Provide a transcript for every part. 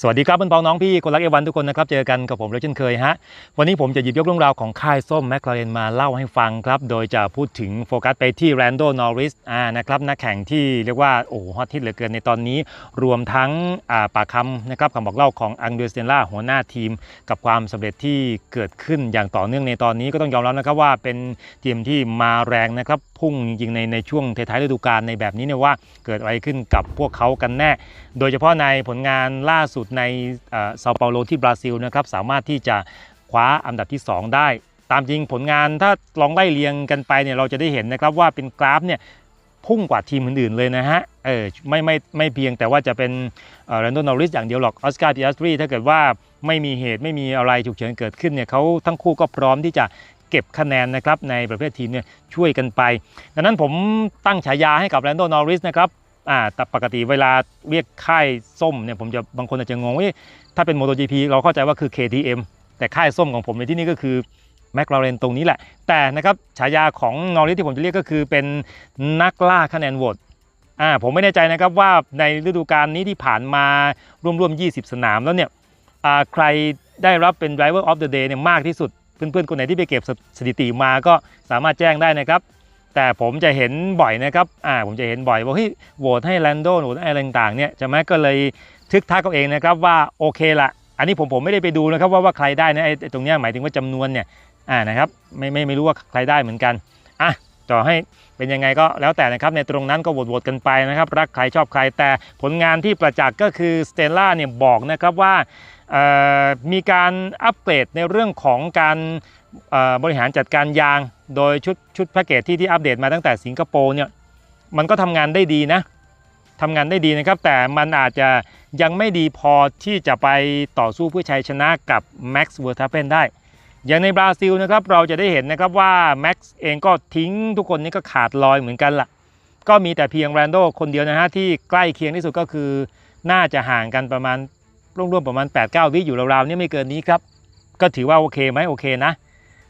สวัสดีครับเพื่อนพ้องน้องพี่คนรักเอวันทุกคนนะครับ เจอกันกับผมเลยเช่นเคยฮะ วันนี้ผมจะหยิบยกเรื่องราวของค่ายส้มแมคลาเรนมาเล่าให้ฟังครับ โดยจะพูดถึงโฟกัสไปที่แรนโดนอริสอ่านะครับนักแข่งที่เรียกว่าโอ้ฮอตฮิตเหลือเกินในตอนนี้ รวมทั้งอ่าปากคำนะครับคำบอกเล่าของอังเดรสเตนล่าหัวหน้าทีม กับความสำเร็จที่เกิดขึ้นอย่างต่อเนื่องในตอนนี้ก็ต้องยอมรับนะครับว่าเป็นทีมที่มาแรงนะครับ พุ่งจริงๆในในช่วงท้ายๆฤดูกาลในแบบนี้เนี่ยว่าเกิดอะไรขึ้นกับพวกเขากันแน่ โดยเฉพาะในผลงานล่าสุดในเซาเปาโลที่บราซิลนะครับสามารถที่จะคว้าอันดับที่ 2 ได้ ตามจริงผลงานถ้าลองไล่เรียงกันไปเนี่ยเราจะได้เห็นนะครับว่าเป็นกราฟเนี่ยพุ่งกว่าทีมอื่นๆเลยนะฮะ เออไม่ไม่ไม่เพียงแต่ว่าจะเป็นแรนโดนอริสอย่างเดียวหรอกออสการ์ดิอัสตรีถ้าเกิดว่าไม่มีเหตุไม่มีอะไรฉุกเฉินเกิดขึ้นเนี่ยเขาทั้งคู่ก็พร้อมที่จะ เก็บคะแนนนะครับในประเภททีมเนี่ยช่วยกันไป ดังนั้นผมตั้งฉายาให้กับแรนโดนอริสนะครับอ่าแต่ปกติเวลาเรียกค่ายส้มเนี่ยผมจะบางคนอาจจะงงว่าถ้าเป็น MotoGP เราเข้าใจว่าคือ KTM แต่ค่ายส้มของผมในที่นี่ก็คือแมคลาเรนตรงนี้แหละ แต่นะครับฉายาของนอริสที่ผมจะเรียกก็คือเป็นนักล่าคะแนนโหวตอ่าผมไม่แน่ใจนะครับว่าในฤดูกาลนี้ที่ผ่านมาร่วมๆ 20 สนามแล้วเนี่ยอ่าใครได้รับเป็น Driver of the Day เนี่ยมากที่สุด เพื่อนๆคนไหนที่ไปเก็บสถิติมาก็สามารถแจ้งได้นะครับ แต่ผมจะเห็นบ่อยนะครับอ่าผมจะเห็นบ่อยว่าเฮ้ยโหวตให้แลนโดโหวตให้อะไรต่างๆเนี่ยจะไหมก็เลยทึกทักเอาเองนะครับว่าโอเคละอันนี้ผมผมไม่ได้ไปดูนะครับว่าว่าใครได้นะไอ้ตรงเนี้ยหมายถึงว่าจำนวนเนี่ยอ่านะครับไม่ไม่ไม่รู้ว่าใครได้เหมือนกันอะต่อให้เป็นยังไงก็แล้วแต่นะครับในตรงนั้นก็โหวตโหวตกันไปนะครับ รักใครชอบใครแต่ผลงานที่ประจักษ์ก็คือสเตลล่าเนี่ยบอกนะครับว่า มีการอัปเกรดในเรื่องของการบริหารจัดการยาง โดยชุดชุดแพ็กเกจที่ที่อัปเดตมาตั้งแต่สิงคโปร์เนี่ยมันก็ทำงานได้ดีนะทำงานได้ดีนะครับ แต่มันอาจจะยังไม่ดีพอที่จะไปต่อสู้เพื่อชัยชนะกับ Max v e r s t a p p e n ได้ อย่างในบราซิลนะครับเราจะได้เห็นนะครับว่า Max เองก็ทิ้งทุกคนนี้ก็ขาดลอยเหมือนกันละ่ะ ก็มีแต่เพียงแรนโดคนเดียวนะฮะที่ใกล้เคียงที่สุดก็คือ น่าจะห่างกันประมาณ ร่วมๆประมาณ 8-9 วิอยู่ราวๆนี่ไม่เกินนี้ครับ ก็ถือว่าโอเคไหมโอเคนะ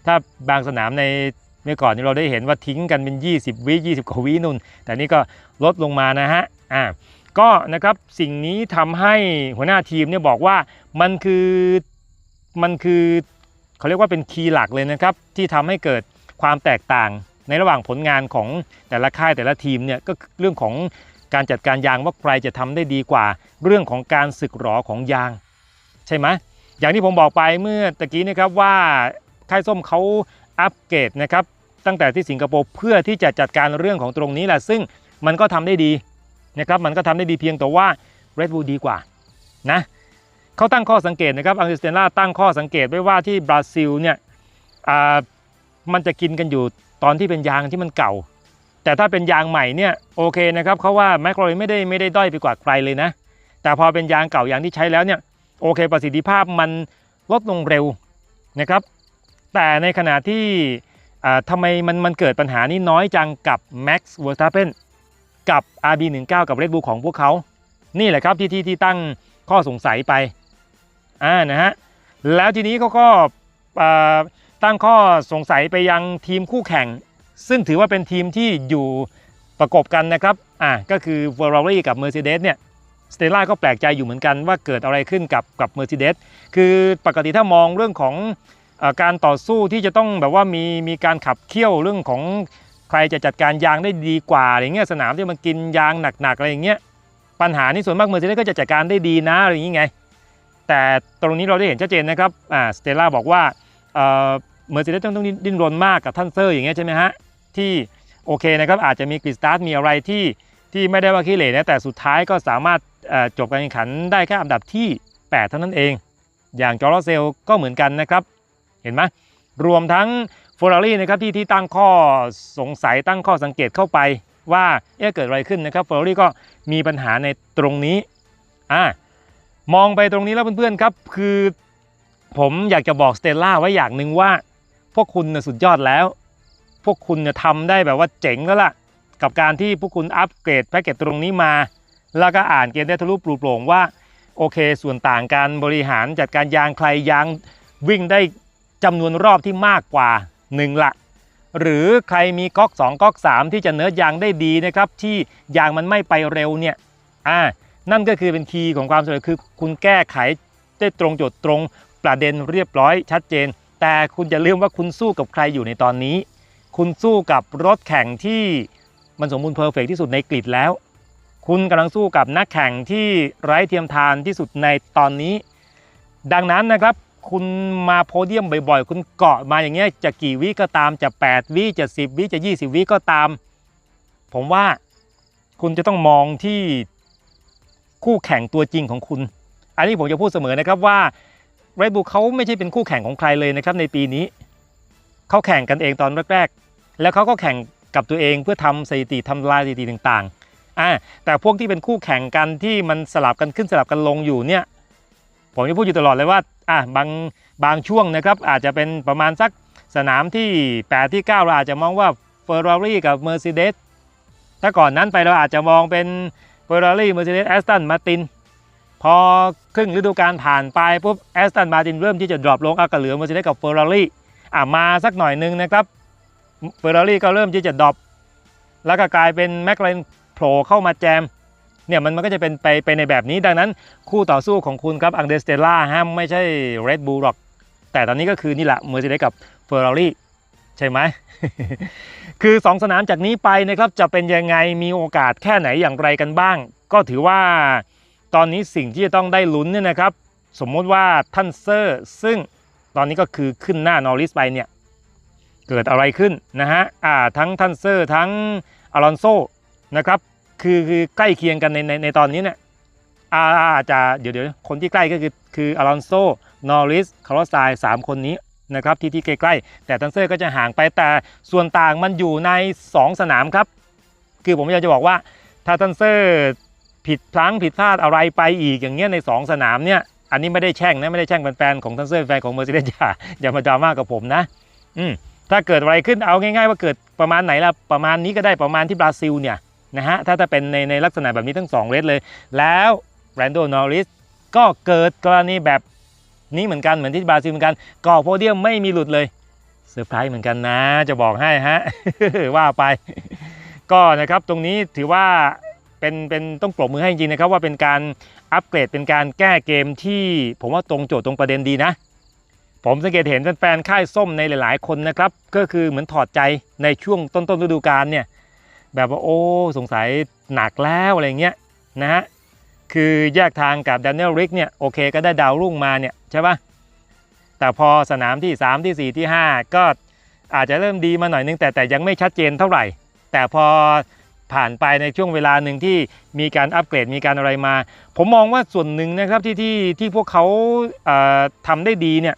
ถ้าบางสนามในเมื่อก่อนนี้เราได้เห็นว่าทิ้งกันเป็น 20 วิ20กว่าวินุ่น แต่นี่ก็ลดลงมานะฮะอ่าก็นะครับสิ่งนี้ทำให้หัวหน้าทีมเนี่ยบอกว่ามันคือมันคือเขาเรียกว่าเป็นคีย์หลักเลยนะครับที่ทำให้เกิดความแตกต่างในระหว่างผลงานของแต่ละค่ายแต่ละทีมเนี่ยก็เรื่องของ การจัดการยางว่าใครจะทำได้ดีกว่า เรื่องของการสึกหรอของยาง ใช่ไหมอย่างที่ผมบอกไปเมื่อตะกี้นะครับว่าค่ายส้มเขาอัปเกรดนะครับตั้งแต่ที่สิงคโปร์เพื่อที่จะจัดการเรื่องของตรงนี้แหละซึ่งมันก็ทำได้ดีนะครับมันก็ทำได้ดีเพียงแต่ว่า Red Bull ดีกว่านะเขาตั้งข้อสังเกตนะครับอังสเตนล่าตั้งข้อสังเกตไว้ว่าที่บราซิลเนี่ยมันจะกินกันอยู่ตอนที่เป็นยางที่มันเก่า แต่ถ้าเป็นยางใหม่เนี่ยโอเคนะครับเขาว่าแมคโครไม่ได้ไม่ได้ด้อยไปกว่าใครเลยนะ แต่พอเป็นยางเก่ายางที่ใช้แล้วเนี่ยโอเคประสิทธิภาพมันลดลงเร็วนะครับ แต่ในขณะที่อ่าทำไมมันมันเกิดปัญหานี้น้อยจังกับ Max Verstappen กับ RB19 กับ Red Bull ของพวกเขา นี่แหละครับที่ที่ที่ตั้งข้อสงสัยไปอ่านะฮะแล้วทีนี้เขาก็ตั้งข้อสงสัยไปยังทีมคู่แข่ง ซึ่งถือว่าเป็นทีมที่อยู่ประกบกันนะครับอ่าก็คือ Ferrari กับ Mercedes เนี่ยสเตล่าก็แปลกใจอยู่เหมือนกันว่าเกิดอะไรขึ้นกับกับ Mercedes คือปกติถ้ามองเรื่องของอการต่อสู้ที่จะต้องแบบว่ามีมีการขับเคี่ยวเรื่องของใครจะจัดการยางได้ดีกว่าอะไรเงี้ยสนามที่มันกินยางหนักๆอะไรอย่างเงี้ยปัญหานี้ส่วนมาก Mercedes ก็จะจัดการได้ดีนะอะไรอย่างเงี้ไงแต่ตรงนี้เราได้เห็นชัดเจนนะครับอ่าสเตล่าบอกว่า เอ่อเมอร์เซเดสต้องต้องดิ้นรนมากกับท่านเซอร์อย่างเงี้ยใช่ไหมฮะที่โอเคนะครับอาจจะมีกริสตาร์ทมีอะไรที่ที่ไม่ได้ว่าขี้เหร่นะแต่สุดท้ายก็สามารถจบการแข่งขันได้แค่อันดับที่ 8 เท่านั้นเอง อย่างจอร์เซลก็เหมือนกันนะครับ เห็นไหมรวมทั้ง f e r r a r i นะครับที่ที่ตั้งข้อสงสัยตั้งข้อสังเกตเข้าไปว่าเอ๊ะเกิดอะไรขึ้นนะครับ f e r r a r i ก็มีปัญหาในตรงนี้อ่ามองไปตรงนี้แล้วเพื่อนๆครับ คือ ผมอยากจะบอกสเตลล่าไว้อย่างหนึ่งว่า พวกคุณน่ะสุดยอดแล้ว พวกคุณเนี่ยทำได้แบบว่าเจ๋งแล้วล่ะ กับการที่พวกคุณอัปเกรดแพ็กเกจตรงนี้มา แล้วก็อ่านเกมได้ทะลุปลุโปร่งว่า โอเค ส่วนต่างการบริหารจัดการยางใครยางวิ่งได้จำนวนรอบที่มากกว่า1ละหรือใครมีก๊อก 2ก๊อก 3 ที่จะเนิร์ดยางได้ดีนะครับ ที่ยางมันไม่ไปเร็วเนี่ยอ่านั่นก็คือเป็นคีย์ของความสำเร็จคือคุณแก้ไขได้ตรงโจทย์ตรงประเด็นเรียบร้อยชัดเจน แต่คุณอย่าลืมว่าคุณสู้กับใครอยู่ในตอนนี้ คุณสู้กับรถแข่งที่มันสมบูรณ์เพอร์เฟกที่สุดในกริดแล้ว คุณกำลังสู้กับนักแข่งที่ไร้เทียมทานที่สุดในตอนนี้ ดังนั้นนะครับคุณมาโพเดียมบ่อยๆ คุณเกาะมาอย่างเงี้ยจะกี่วิก็ตามจะ 8 วิจะ 10 วิจะ 20 วิก็ตาม ผมว่าคุณจะต้องมองที่คู่แข่งตัวจริงของคุณ อันนี้ผมจะพูดเสมอนะครับว่า Red Bull เขาไม่ใช่เป็นคู่แข่งของใครเลยนะครับในปีนี้เขาแข่งกันเองตอนแรกๆ แล้วเขาก็แข่งกับตัวเองเพื่อทำสถิติทำลายสถิติต่างๆอ่าแต่พวกที่เป็นคู่แข่งกันที่มันสลับกันขึ้นสลับกันลงอยู่เนี่ยผมจะพูดอยู่ตลอดเลยว่าอะบางบางช่วงนะครับอาจจะเป็นประมาณสักสนามที่ 8 ที่ 9 เราอาจจะมองว่า Ferrari กับ Mercedes ถ้าก่อนนั้นไปเราอาจจะมองเป็น Ferrari Mercedes Aston Martin พอครึ่งฤดูกาลผ่านไปปุ๊บ Aston Martin เริ่มที่จะดรอปลงอากระเหลือ Mercedes กับ Ferrari อะมาสักหน่อยหนึงนะครับ Ferrari ก็เริ่มที่จะดรอปแล้วก็กลายเป็น McLaren โผล่เข้ามาแจมเนี่ยมันมันก็จะเป็นไปไปในแบบนี้ดังนั้นคู่ต่อสู้ของคุณครับอังเดสเตล่าฮะไม่ใช่ Red Bull หรอก แต่ตอนนี้ก็คือนี่แหละ Mercedes กับ Ferrari ใช่ไหม คือ 2 สนามจากนี้ไปนะครับจะเป็นยังไงมีโอกาสแค่ไหนอย่างไรกันบ้าง ก็ถือว่า ตอนนี้สิ่งที่จะต้องได้ลุ้นเนี่ยนะครับ สมมติว่าท่านเซอร์ ซึ่งตอนนี้ก็คือขึ้นหน้านอริสไปเนี่ย เกิดอะไรขึ้นนะฮะอ่าทั้งท่านเซอร์ทั้งอลอนโซนะครับคือคือใกล้เคียงกันในในในตอนนี้เนี่ยอาอาจจะเดี๋ยวเดี๋ยวคนที่ใกล้ก็คือคืออลอนโซนอริสคาร์ลอสไซสามคนนี้นะครับที่ที่ใกล้ๆ แต่ทันเซอร์ก็จะห่างไปแต่ส่วนต่างมันอยู่ใน 2 สนามครับ คือผมอยากจะบอกว่าถ้าทันเซอร์ ผิดพลั้งผิดพลาดอะไรไปอีกอย่างเงี้ยใน 2 สนามเนี่ยอันนี้ไม่ได้แช่งนะไม่ได้แช่งแฟนๆของทันเซอร์แฟนของเมอร์เซเดสอย่าอย่ามาดราม่ากับผมนะอืมถ้าเกิดอะไรขึ้นเอาง่าย ๆ ว่าเกิดประมาณไหนล่ะประมาณนี้ก็ได้ประมาณที่บราซิลเนี่ยนะฮะถ้าจะเป็นในในลักษณะแบบนี้ทั้ง2เรสเลย แล้วแรนโดนอริสก็เกิดกรณีแบบนี้เหมือนกันเหมือนที่บราซิลเหมือนกันก่อโพเดียมไม่มีหลุดเลยเซอร์ไพรส์เหมือนกันนะ จะบอกให้ฮะว่าไป ก็นะครับตรงนี้ถือว่า เป็นเป็นต้องปรบมือให้จริงๆนะครับว่าเป็นการอัปเกรดเป็นการแก้เกมที่ผมว่าตรงโจทย์ตรงประเด็นดีนะ ผมสังเกตเห็นแฟนๆค่ายส้มในหลาย ๆ คนนะครับ ก็คือเหมือนถอดใจในช่วงต้นๆฤดูกาลเนี่ยแบบว่าโอ้สงสัยหนักแล้วอะไรเงี้ยนะฮะคือแยกทางกับแดเนียลริกเนี่ยโอเคก็ได้ดาวรุ่งมาเนี่ยใช่ปะแต่พอสนามที่ 3 ที่ 4 ที่ 5 ก็อาจจะเริ่มดีมาหน่อยนึงแต่แต่ยังไม่ชัดเจนเท่าไหร่ แต่พอ ผ่านไปในช่วงเวลาหนึ่งที่มีการอัปเกรดมีการอะไรมา ผมมองว่าส่วนหนึ่งนะครับที่ที่ที่พวกเขาเอ่อทำได้ดีเนี่ย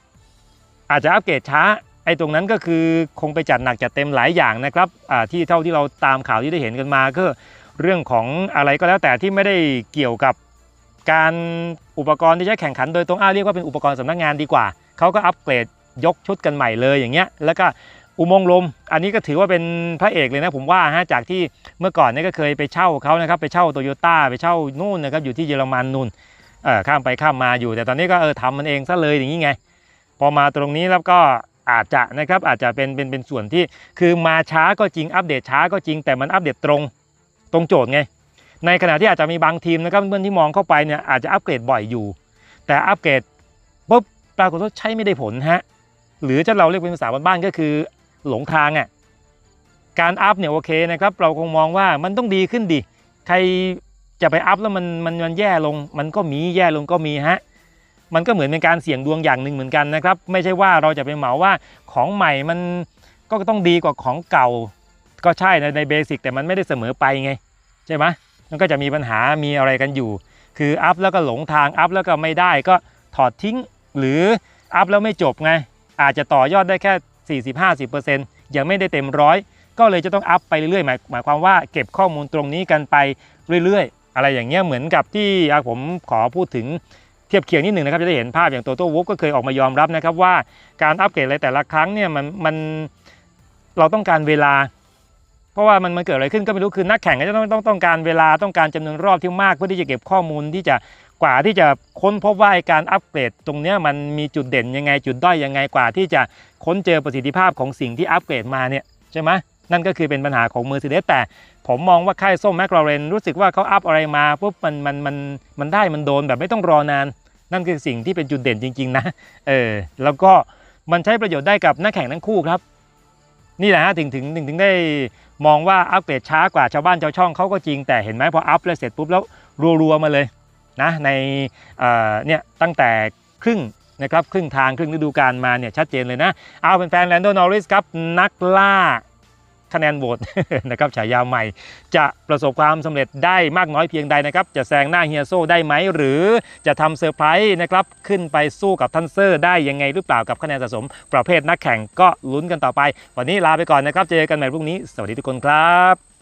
อาจจะอัปเกรดช้าไอ้ตรงนั้นก็คือคงไปจัดหนักจัดเต็มหลายอย่างนะครับที่เท่าที่เราตามข่าวที่ได้เห็นกันมาก็เรื่องของอะไรก็แล้วแต่ที่ไม่ได้เกี่ยวกับการอุปกรณ์ที่ใช้แข่งขันโดยตรงอ้าเรียกว่าเป็นอุปกรณ์สำนักงานดีกว่าเขาก็อัปเกรดยกชุดกันใหม่เลยอย่างเงี้ยแล้วก็ อุโมงค์ลม อันนี้ก็ถือว่าเป็นพระเอกเลยนะผมว่าฮะจากที่เมื่อก่อนเนี่ยก็เคยไปเช่าเขานะครับไปเช่าโตโยต้าไปเช่านู่นนะครับอยู่ที่เยอรมันนู่นเออข้ามไปข้ามมาอยู่ แต่ตอนนี้ก็เออทำมันเองซะเลยอย่างนี้ไง พอมาตรงนี้แล้วก็อาจจะนะครับอาจจะเป็นเป็นเป็นส่วนที่คือมาช้าก็จริงอัปเดตช้าก็จริงแต่มันอัปเดตตรงตรงโจทย์ไง ในขณะที่อาจจะมีบางทีมนะครับเพื่อนที่มองเข้าไปเนี่ยอาจจะอัปเกรดบ่อยอยู่ แต่อัปเกรดปุ๊บปรากฏว่าใช้ไม่ได้ผลฮะหรือจะเราเรียกเป็นภาษาบ้านๆก็คือ หลงทางอะการอัพเนี่ยโอเคนะครับเราคงมองว่ามันต้องดีขึ้นดิใครจะไปอัพแล้วมันมันมันแย่ลง มันก็มีแย่ลงก็มีฮะมันก็เหมือนเป็นการเสี่ยงดวงอย่างหนึ่งเหมือนกันนะครับ ไม่ใช่ว่าเราจะไปเหมาว่าของใหม่มันก็ต้องดีกว่าของเก่า ก็ใช่ในในเบสิกแต่มันไม่ได้เสมอไปไงใช่ไหมมันก็จะมีปัญหามีอะไรกันอยู่ คืออัพแล้วก็หลงทางอัพแล้วก็ไม่ได้ก็ถอดทิ้ง หรืออัพแล้วไม่จบไงอาจจะต่อยอดได้แค่ 40-50%ยังไม่ได้เต็มร้อยก็เลยจะต้องอัพไปเรื่อยๆหมายหมายความว่าเก็บข้อมูลตรงนี้กันไปเรื่อยๆ อะไรอย่างเงี้ยเหมือนกับที่ผมขอพูดถึงเทียบเคียงนิดหนึ่งนะครับจะได้เห็นภาพอย่างโตโต้วูฟก็เคยออกมายอมรับนะครับว่าการอัปเกรดอะไรแต่ละครั้งเนี่ยมันมันเราต้องการเวลา เพราะว่ามันมันเกิดอะไรขึ้นก็ไม่รู้คือนักแข่งก็จะต้องต้องต้องการเวลาต้องการจำนวนรอบที่มากเพื่อที่จะเก็บข้อมูลที่จะ กว่าที่จะค้นพบว่าการอัปเกรดตรงนี้มันมีจุดเด่นยังไงจุดด้อยยังไงกว่าที่จะค้นเจอประสิทธิภาพของสิ่งที่อัปเกรดมาเนี่ยใช่ไหมนั่นก็คือเป็นปัญหาของ Mercedes แต่ ผมมองว่าค่ายส้มแมคลาเรนรู้สึกว่าเขาอัพอะไรมาปุ๊บมันมันมันมันได้มันโดนแบบไม่ต้องรอนาน นั่นคือสิ่งที่เป็นจุดเด่นจริง ๆ นะเออแล้วก็มันใช้ประโยชน์ได้กับนักแข่งทั้งคู่ครับ นี่แหละฮะถึงถึงถึงถึงได้มองว่าอัปเกรดช้ากว่าชาวบ้านชาวช่องเขาก็จริงแต่เห็นไหมพออัพแล้วเสร็จปุ๊บแล้วรัวๆมาเลย นะในเนี่ยตั้งแต่ครึ่งนะครับครึ่งทางครึ่งฤดูกาลมาเนี่ยชัดเจนเลยนะ เอาเป็นแฟนแลนโดนอริสครับ นักล่าคะแนนโหวตนะครับฉายาใหม่ จะประสบความสำเร็จได้มากน้อยเพียงใดนะครับ จะแซงหน้าเฮียโซได้ไหม หรือจะทำเซอร์ไพรส์นะครับ ขึ้นไปสู้กับทันเซอร์ได้ยังไงหรือเปล่ากับคะแนนสะสม ประเภทนักแข่งก็ลุ้นกันต่อไป วันนี้ลาไปก่อนนะครับ เจอกันใหม่พรุ่งนี้ สวัสดีทุกคนครับ